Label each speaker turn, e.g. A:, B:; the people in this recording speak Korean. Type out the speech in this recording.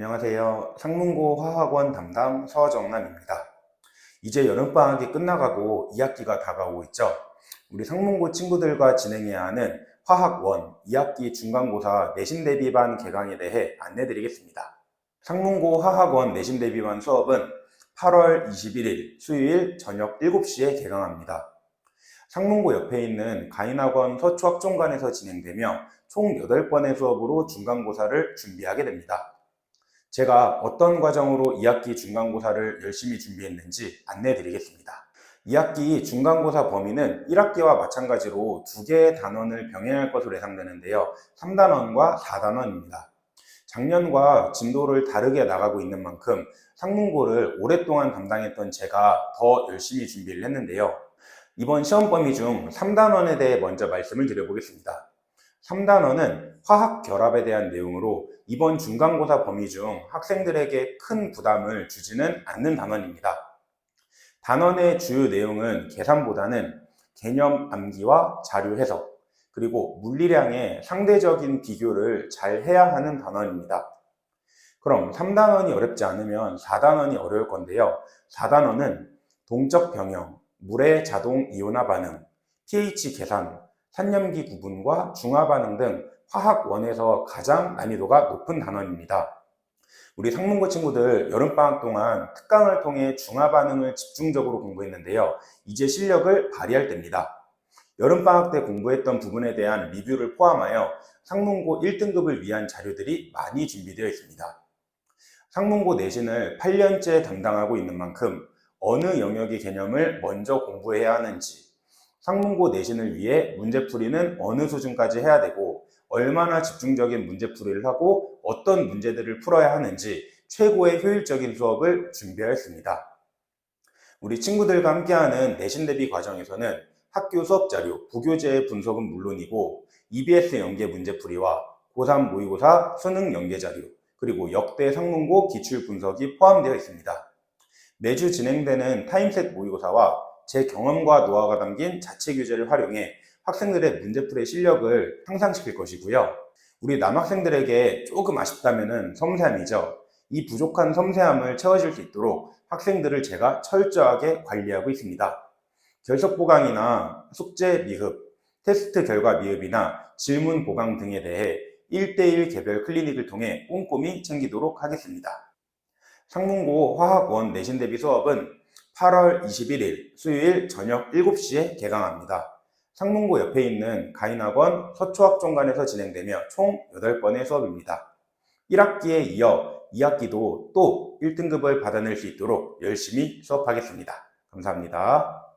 A: 안녕하세요. 상문고 화학원 담당 서정남입니다. 이제 여름방학이 끝나가고 2학기가 다가오고 있죠. 우리 상문고 친구들과 진행해야 하는 화학원 2학기 중간고사 내신 대비반 개강에 대해 안내드리겠습니다. 상문고 화학원 내신 대비반 수업은 8월 21일 수요일 저녁 7시에 개강합니다. 상문고 옆에 있는 가인학원 서초학종관에서 진행되며 총 8번의 수업으로 중간고사를 준비하게 됩니다. 제가 어떤 과정으로 2학기 중간고사를 열심히 준비했는지 안내 드리겠습니다. 2학기 중간고사 범위는 1학기와 마찬가지로 두 개의 단원을 병행할 것으로 예상되는데요. 3단원과 4단원입니다. 작년과 진도를 다르게 나가고 있는 만큼 상문고를 오랫동안 담당했던 제가 더 열심히 준비를 했는데요. 이번 시험 범위 중 3단원에 대해 먼저 말씀을 드려보겠습니다. 3단원은 화학 결합에 대한 내용으로 이번 중간고사 범위 중 학생들에게 큰 부담을 주지는 않는 단원입니다. 단원의 주요 내용은 계산보다는 개념 암기와 자료 해석, 그리고 물리량의 상대적인 비교를 잘 해야 하는 단원입니다. 그럼 3단원이 어렵지 않으면 4단원이 어려울 건데요. 4단원은 동적 병형, 물의 자동 이온화 반응, pH 계산, 산염기 구분과 중화 반응 등 화학원에서 가장 난이도가 높은 단원입니다. 우리 상문고 친구들 여름방학 동안 특강을 통해 중화 반응을 집중적으로 공부했는데요. 이제 실력을 발휘할 때입니다. 여름방학 때 공부했던 부분에 대한 리뷰를 포함하여 상문고 1등급을 위한 자료들이 많이 준비되어 있습니다. 상문고 내신을 8년째 담당하고 있는 만큼 어느 영역의 개념을 먼저 공부해야 하는지, 상문고 내신을 위해 문제풀이는 어느 수준까지 해야 되고, 얼마나 집중적인 문제풀이를 하고 어떤 문제들을 풀어야 하는지 최고의 효율적인 수업을 준비하였습니다. 우리 친구들과 함께하는 내신 대비 과정에서는 학교 수업 자료, 부교재의 분석은 물론이고 EBS 연계 문제풀이와 고3 모의고사 수능 연계 자료, 그리고 역대 상문고 기출 분석이 포함되어 있습니다. 매주 진행되는 타임셋 모의고사와 제 경험과 노하우가 담긴 자체 교재를 활용해 학생들의 문제풀이 실력을 향상시킬 것이고요. 우리 남학생들에게 조금 아쉽다면 섬세함이죠. 이 부족한 섬세함을 채워줄 수 있도록 학생들을 제가 철저하게 관리하고 있습니다. 결석 보강이나 숙제 미흡, 테스트 결과 미흡이나 질문 보강 등에 대해 1대1 개별 클리닉을 통해 꼼꼼히 챙기도록 하겠습니다. 상문고 화학원 내신 대비 수업은 8월 21일 수요일 저녁 7시에 개강합니다. 상문고 옆에 있는 가인학원 서초학종관에서 진행되며 총 8번의 수업입니다. 1학기에 이어 2학기도 또 1등급을 받아낼 수 있도록 열심히 수업하겠습니다. 감사합니다.